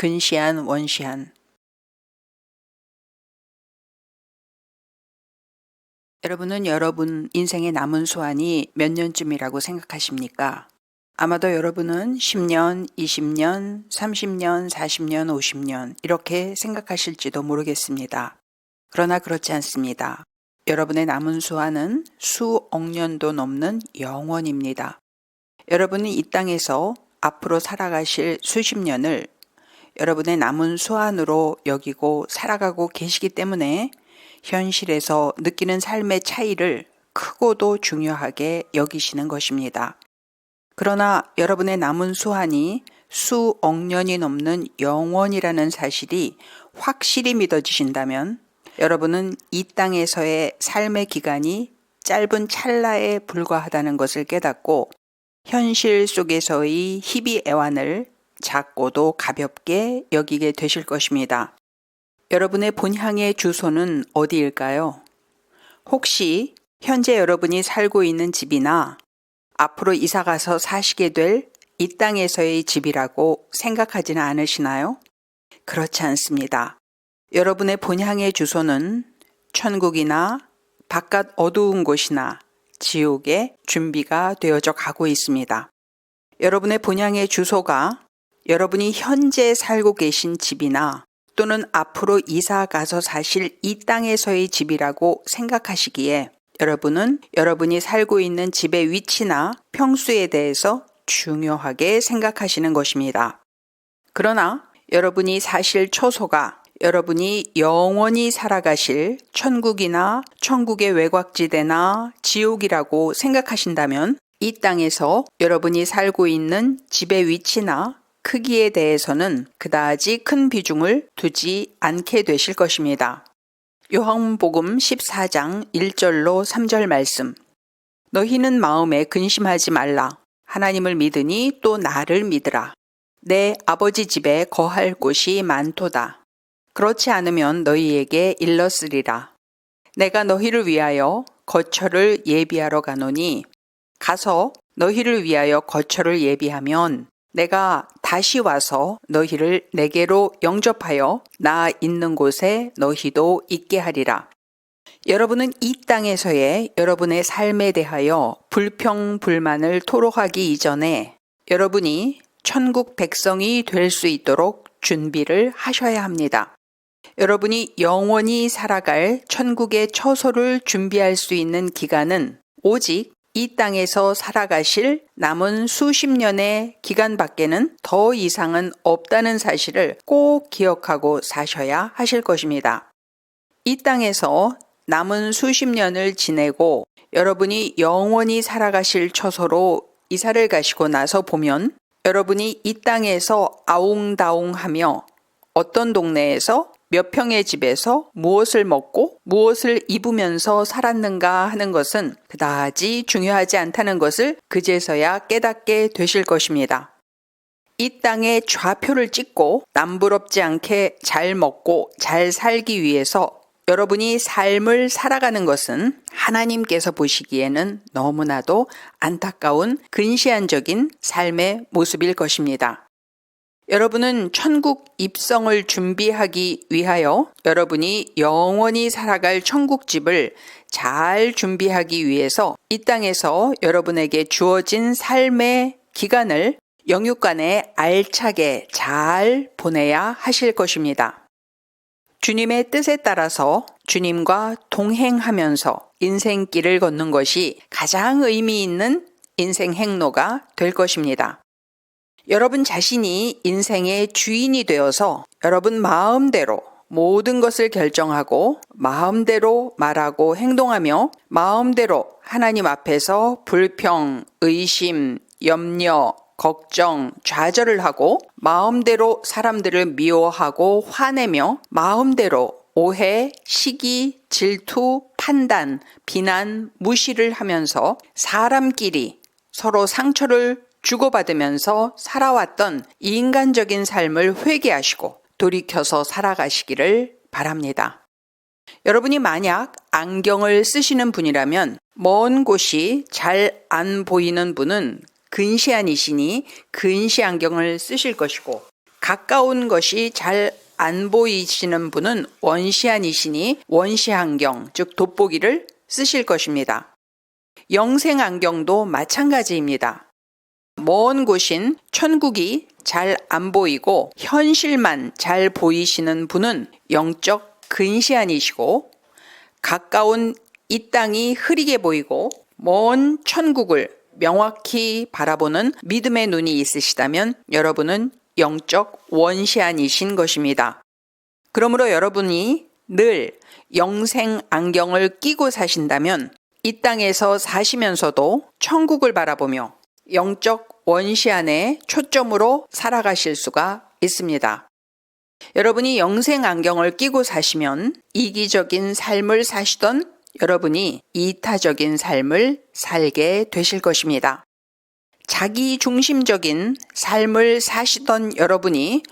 근시안 원시안 여러분은 여러분 인생의 남은 소환이 몇 년쯤이라고 생각하십니까? 아마도 여러분은 10년, 20년, 30년, 40년, 50년 이렇게 생각하실지도 모르겠습니다. 그러나 그렇지 않습니다. 여러분의 남은 소환은 수억 년도 넘는 영원입니다. 여러분은 이 땅에서 앞으로 살아가실 수십 년을 여러분의 남은 소환으로 여기고 살아가고 계시기 때문에 현실에서 느끼는 삶의 차이를 크고도 중요하게 여기시는 것입니다. 그러나 여러분의 남은 소환이 수억 년이 넘는 영원이라는 사실이 확실히 믿어지신다면 여러분은 이 땅에서의 삶의 기간이 짧은 찰나에 불과하다는 것을 깨닫고 현실 속에서의 희비 애완을 작고도 가볍게 여기게 되실 것입니다. 여러분의 본향의 주소는 어디일까요? 혹시 현재 여러분이 살고 있는 집이나 앞으로 이사 가서 사시게 될 이 땅에서의 집이라고 생각하지는 않으시나요? 그렇지 않습니다. 여러분의 본향의 주소는 천국이나 바깥 어두운 곳이나 지옥에 준비가 되어져 가고 있습니다. 여러분의 본향의 주소가 여러분이 현재 살고 계신 집이나 또는 앞으로 이사 가서 사실 이 땅에서의 집이라고 생각하시기에 여러분은 여러분이 살고 있는 집의 위치나 평수에 대해서 중요하게 생각하시는 것입니다. 그러나 여러분이 사실 초소가 여러분이 영원히 살아가실 천국이나 천국의 외곽지대나 지옥이라고 생각하신다면 이 땅에서 여러분이 살고 있는 집의 위치나 크기에 대해서는 그다지 큰 비중을 두지 않게 되실 것입니다. 요한복음 14장 1절로 3절 말씀. 너희는 마음에 근심하지 말라. 하나님을 믿으니 또 나를 믿으라. 내 아버지 집에 거할 곳이 많도다. 그렇지 않으면 너희에게 일렀으리라. 내가 너희를 위하여 거처를 예비하러 가노니 가서 너희를 위하여 거처를 예비하면 내가 다시 와서 너희를 내게로 영접하여 나 있는 곳에 너희도 있게 하리라. 여러분은 이 땅에서의 여러분의 삶에 대하여 불평, 불만을 토로하기 이전에 여러분이 천국 백성이 될 수 있도록 준비를 하셔야 합니다. 여러분이 영원히 살아갈 천국의 처소를 준비할 수 있는 기간은 오직 이 땅에서 살아가실 남은 수십 년의 기간 밖에는 더 이상은 없다는 사실을 꼭 기억하고 사셔야 하실 것입니다. 이 땅에서 남은 수십 년을 지내고 여러분이 영원히 살아가실 처소로 이사를 가시고 나서 보면 여러분이 이 땅에서 아웅다웅 하며 어떤 동네에서 몇 평의 집에서 무엇을 먹고 무엇을 입으면서 살았는가 하는 것은 그다지 중요하지 않다는 것을 그제서야 깨닫게 되실 것입니다. 이 땅에 좌표를 찍고 남부럽지 않게 잘 먹고 잘 살기 위해서 여러분이 삶을 살아가는 것은 하나님께서 보시기에는 너무나도 안타까운 근시안적인 삶의 모습일 것입니다. 여러분은 천국 입성을 준비하기 위하여 여러분이 영원히 살아갈 천국집을 잘 준비하기 위해서 이 땅에서 여러분에게 주어진 삶의 기간을 영육간에 알차게 잘 보내야 하실 것입니다. 주님의 뜻에 따라서 주님과 동행하면서 인생길을 걷는 것이 가장 의미 있는 인생 행로가 될 것입니다. 여러분 자신이 인생의 주인이 되어서 여러분 마음대로 모든 것을 결정하고 마음대로 말하고 행동하며 마음대로 하나님 앞에서 불평, 의심, 염려, 걱정, 좌절을 하고 마음대로 사람들을 미워하고 화내며 마음대로 오해, 시기, 질투, 판단, 비난, 무시를 하면서 사람끼리 서로 상처를 주고받으면서 살아왔던 인간적인 삶을 회개하시고 돌이켜서 살아가시기를 바랍니다. 여러분이 만약 안경을 쓰시는 분이라면 먼 곳이 잘 안 보이는 분은 근시안이시니 근시 안경을 쓰실 것이고 가까운 것이 잘 안 보이시는 분은 원시안이시니 원시 안경, 즉 돋보기를 쓰실 것입니다. 영생 안경도 마찬가지입니다. 먼 곳인 천국이 잘 안 보이고 현실만 잘 보이시는 분은 영적 근시안이시고 가까운 이 땅이 흐리게 보이고 먼 천국을 명확히 바라보는 믿음의 눈이 있으시다면 여러분은 영적 원시안이신 것입니다. 그러므로 여러분이 늘 영생 안경을 끼고 사신다면 이 땅에서 사시면서도 천국을 바라보며 영적 원시안의 초점으로 살아가실 수가 있습니다. 여러분이 영생 안경을 끼고 사시면 이기적인 삶을 사시던 여러분이 이타적인 삶을 살게 되실 것입니다. 자기 중심적인 삶을 사시던 여러분이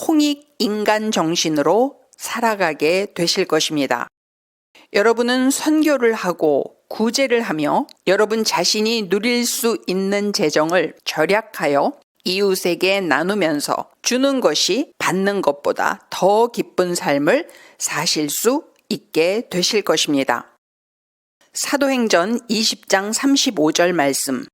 홍익 인간 정신으로 살아가게 되실 것입니다. 여러분은 선교를 하고 구제를 하며 여러분 자신이 누릴 수 있는 재정을 절약하여 이웃에게 나누면서 주는 것이 받는 것보다 더 기쁜 삶을 사실 수 있게 되실 것입니다. 사도행전 20장 35절 말씀.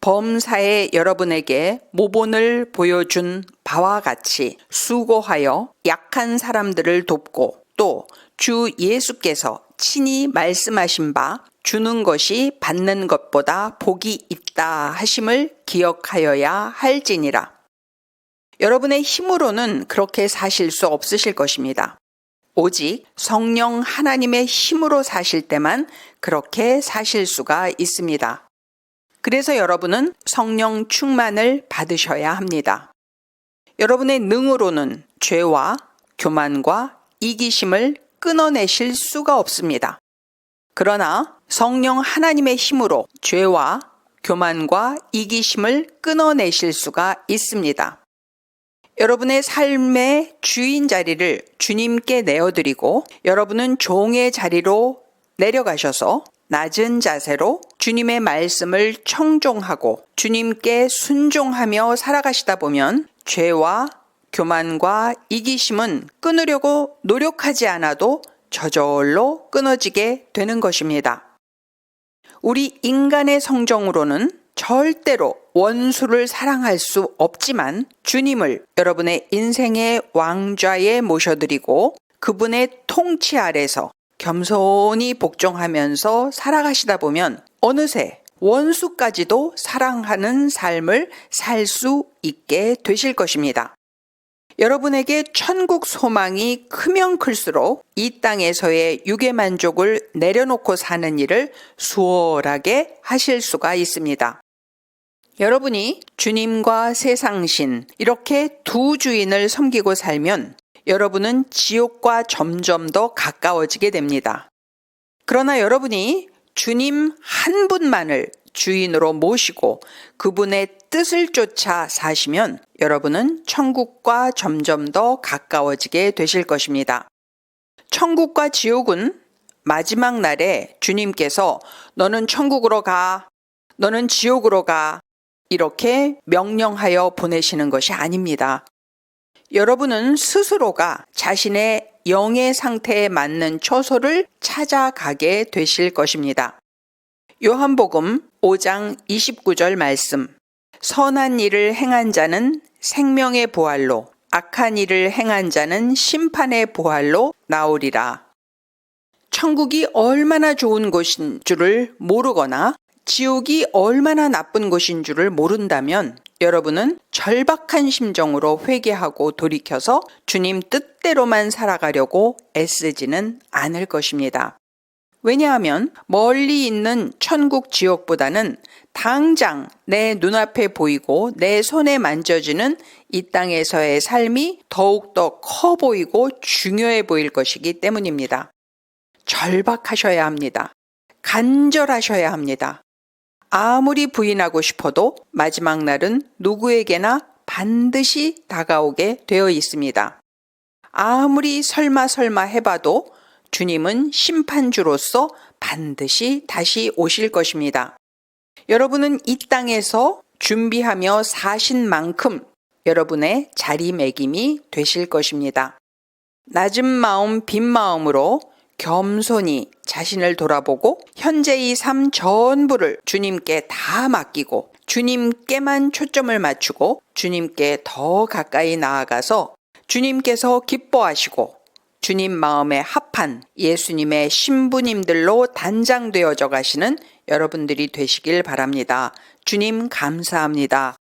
범사에 여러분에게 모본을 보여준 바와 같이 수고하여 약한 사람들을 돕고 또 주 예수께서 친히 말씀하신 바 주는 것이 받는 것보다 복이 있다 하심을 기억하여야 할지니라. 여러분의 힘으로는 그렇게 사실 수 없으실 것입니다. 오직 성령 하나님의 힘으로 사실 때만 그렇게 사실 수가 있습니다. 그래서 여러분은 성령 충만을 받으셔야 합니다. 여러분의 능으로는 죄와 교만과 이기심을 끊어내실 수가 없습니다. 그러나 성령 하나님의 힘으로 죄와 교만과 이기심을 끊어내실 수가 있습니다. 여러분의 삶의 주인 자리를 주님께 내어드리고 여러분은 종의 자리로 내려가셔서 낮은 자세로 주님의 말씀을 청종하고 주님께 순종하며 살아가시다 보면 죄와 교만과 이기심은 끊으려고 노력하지 않아도 저절로 끊어지게 되는 것입니다. 우리 인간의 성정으로는 절대로 원수를 사랑할 수 없지만 주님을 여러분의 인생의 왕좌에 모셔드리고 그분의 통치 아래서 겸손히 복종하면서 살아가시다 보면 어느새 원수까지도 사랑하는 삶을 살 수 있게 되실 것입니다. 여러분에게 천국 소망이 크면 클수록 이 땅에서의 유괴 만족을 내려놓고 사는 일을 수월하게 하실 수가 있습니다. 여러분이 주님과 세상신 이렇게 두 주인을 섬기고 살면 여러분은 지옥과 점점 더 가까워지게 됩니다. 그러나 여러분이 주님 한 분만을 주인으로 모시고 그분의 뜻을 쫓아 사시면 여러분은 천국과 점점 더 가까워지게 되실 것입니다. 천국과 지옥은 마지막 날에 주님께서 너는 천국으로 가, 너는 지옥으로 가, 이렇게 명령하여 보내시는 것이 아닙니다. 여러분은 스스로가 자신의 영의 상태에 맞는 처소를 찾아가게 되실 것입니다. 요한복음 5장 29절 말씀. 선한 일을 행한 자는 생명의 부활로, 악한 일을 행한 자는 심판의 부활로 나오리라. 천국이 얼마나 좋은 곳인 줄을 모르거나 지옥이 얼마나 나쁜 곳인 줄을 모른다면 여러분은 절박한 심정으로 회개하고 돌이켜서 주님 뜻대로만 살아가려고 애쓰지는 않을 것입니다. 왜냐하면 멀리 있는 천국 지옥보다는 당장 내 눈앞에 보이고 내 손에 만져지는 이 땅에서의 삶이 더욱더 커 보이고 중요해 보일 것이기 때문입니다. 절박하셔야 합니다. 간절하셔야 합니다. 아무리 부인하고 싶어도 마지막 날은 누구에게나 반드시 다가오게 되어 있습니다. 아무리 설마 설마 해봐도 주님은 심판주로서 반드시 다시 오실 것입니다. 여러분은 이 땅에서 준비하며 사신 만큼 여러분의 자리매김이 되실 것입니다. 낮은 마음, 빈 마음으로 겸손히 자신을 돌아보고 현재의 삶 전부를 주님께 다 맡기고 주님께만 초점을 맞추고 주님께 더 가까이 나아가서 주님께서 기뻐하시고 주님 마음에 합한 예수님의 신부님들로 단장되어져 가시는 여러분들이 되시길 바랍니다. 주님 감사합니다.